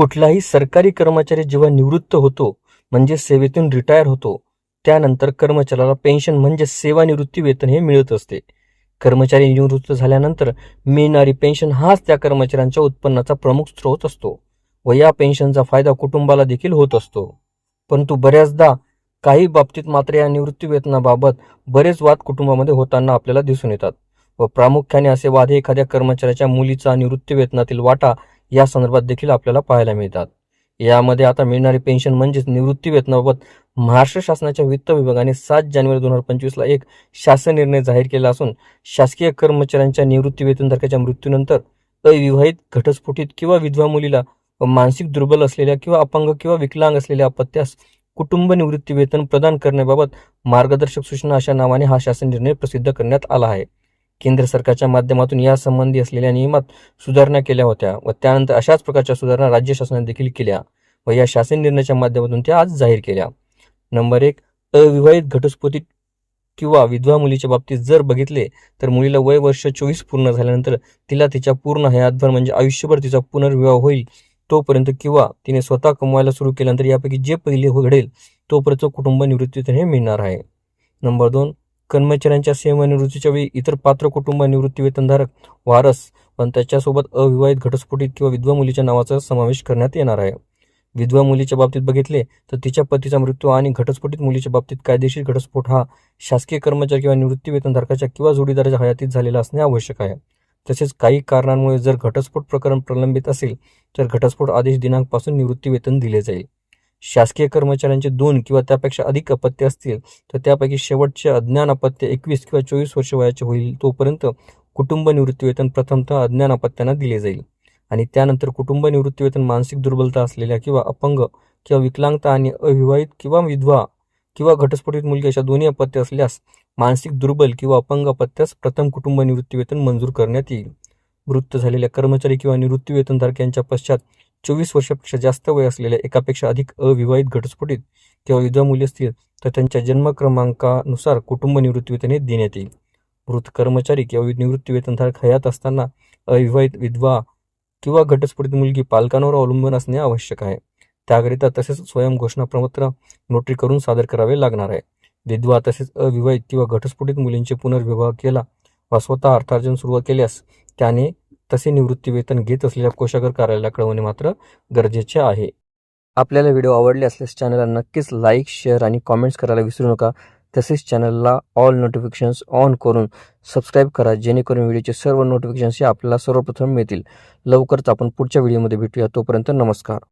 कुठलाही सरकारी कर्मचारी जेव्हा निवृत्त होतो म्हणजे सेवेतून रिटायर होतो त्यानंतर कर्मचाऱ्याला पेन्शन म्हणजे सेवानिवृत्ती वेतन हे मिळत असते. कर्मचारी निवृत्त झाल्यानंतर मिळणारी पेन्शन हाच त्या कर्मचाऱ्यांच्या उत्पन्नाचा प्रमुख स्रोत असतो व या पेन्शनचा फायदा कुटुंबाला देखील होत असतो. परंतु बऱ्याचदा काही बाबतीत मात्र या निवृत्ती वेतनाबाबत बरेच वाद कुटुंबामध्ये होताना आपल्याला दिसून येतात व प्रामुख्याने असे वाद हे एखाद्या कर्मचाऱ्याच्या मुलीचा निवृत्ती वेतनातील वाटा या संदर्भात देखील आपल्याला पाहायला मिळतात. यामध्ये आता मिळणारी पेन्शन म्हणजेच निवृत्ती वेतनाबाबत महाराष्ट्र शासनाच्या वित्त विभागाने सात जानेवारी दोन हजार पंचवीसला एक शासन निर्णय जाहीर केला असून शासकीय कर्मचाऱ्यांच्या निवृत्ती वेतनधारकाच्या मृत्यूनंतर अविवाहित घटस्फोटीत किंवा विधवा मुलीला व मानसिक दुर्बल असलेल्या किंवा अपंग किंवा विकलांग असलेल्या अपत्यास कुटुंब निवृत्ती वेतन प्रदान करण्याबाबत मार्गदर्शक सूचना अशा नावाने हा शासन निर्णय प्रसिद्ध करण्यात आला आहे. केंद्र सरकारच्या माध्यमातून यासंबंधी असलेल्या नियमात सुधारणा केल्या होत्या व त्यानंतर अशाच प्रकारच्या सुधारणा राज्य शासनाने देखील केल्या व या शासन निर्णयाच्या माध्यमातून त्या आज जाहीर केल्या. नंबर एक अविवाहित घटस्फोटी किंवा विधवा मुलीच्या बाबतीत जर बघितले तर मुलीला वय वर्ष चोवीस पूर्ण झाल्यानंतर तिला तिच्या पूर्ण हयातभर म्हणजे आयुष्यभर तिचा पुनर्विवाह होईल तोपर्यंत किंवा तिने स्वतः कमवायला सुरू केल्यानंतर यापैकी जे पहिले घडेल तोपर्यंत कुटुंब निवृत्तीतून हे मिळणार आहे. नंबर दोन कर्मचाऱ्यांच्या सेवानिवृत्तीच्या वेळी इतर पात्र कुटुंब निवृत्ती वेतनधारक वारस पण त्याच्यासोबत अविवाहित घटस्फोटित किंवा विधवा मुलीच्या नावाचा समावेश करण्यात येणार आहे. विधवा मुलीच्या बाबतीत बघितले तर तिच्या पतीचा मृत्यू आणि घटस्फोटित मुलीच्या बाबतीत कायदेशीर घटस्फोट हा शासकीय कर्मचारी किंवा निवृत्ती वेतनधारकाच्या किंवा जोडीदाराच्या हयातीत झालेला असणे आवश्यक आहे. तसेच काही कारणांमुळे जर घटस्फोट प्रकरण प्रलंबित असेल तर घटस्फोट आदेश दिनांकपासून निवृत्ती वेतन दिले जाईल. शासकीय कर्मचाऱ्यांचे दोन किंवा त्यापेक्षा अधिक अपत्य असतील तर त्यापैकी शेवटचे अज्ञान अपत्य एकवीस किंवा चोवीस वर्ष वयाचे होईल तोपर्यंत कुटुंब निवृत्तीवेतन प्रथमतः अज्ञान अपत्यांना दिले जाईल. आणि त्यानंतर कुटुंब निवृत्तीवेतन मानसिक दुर्बलता असलेल्या किंवा अपंग किंवा विकलांगता आणि अविवाहित किंवा विधवा किंवा घटस्फोटित मुलगी अशा दोन्ही अपत्य असल्यास मानसिक दुर्बल किंवा अपंग अपत्यास प्रथम कुटुंब निवृत्तीवेतन मंजूर करण्यात येईल. वृत्त झालेल्या कर्मचारी किंवा निवृत्तीवेतनधारक यांच्या पश्चात चोवीस वर्षापेक्षा जास्त वय असलेल्या एकापेक्षा अधिक अविवाहित घटस्फोटीत किंवा विधवा मुली असतील तर त्यांच्या जन्म क्रमांकानुसार कुटुंब निवृत्तीवेतने हे देण्यात येईल. मृत कर्मचारी किंवा निवृत्तीवेतनधारक हयात असताना अविवाहित विधवा किंवा घटस्फोटीत मुलगी पालकांवर अवलंबून असणे आवश्यक आहे. त्याकरिता तसेच स्वयं प्रपत्र नोटरी करून सादर करावे लागणार आहे. विधवा तसेच अविवाहित किंवा घटस्फोटीत मुलींचे पुनर्विवाह केला वा स्वतः अर्थार्जन सुरू केल्यास त्याने तसे निवृत्ती वेतन घेत असलेल्या कोषागार कार्यालयाला कळवणे मात्र गरजेचे आहे. आपल्याला व्हिडिओ आवडले असल्यास चॅनलला नक्कीच लाईक शेअर आणि कॉमेंट्स करायला विसरू नका. तसेच चॅनलला ऑल नोटिफिकेशन्स ऑन करून सबस्क्राईब करा जेणेकरून व्हिडिओचे सर्व नोटिफिकेशन्स हे आपल्याला सर्वप्रथम मिळतील. लवकरच आपण पुढच्या व्हिडिओमध्ये भेटूया. तोपर्यंत नमस्कार.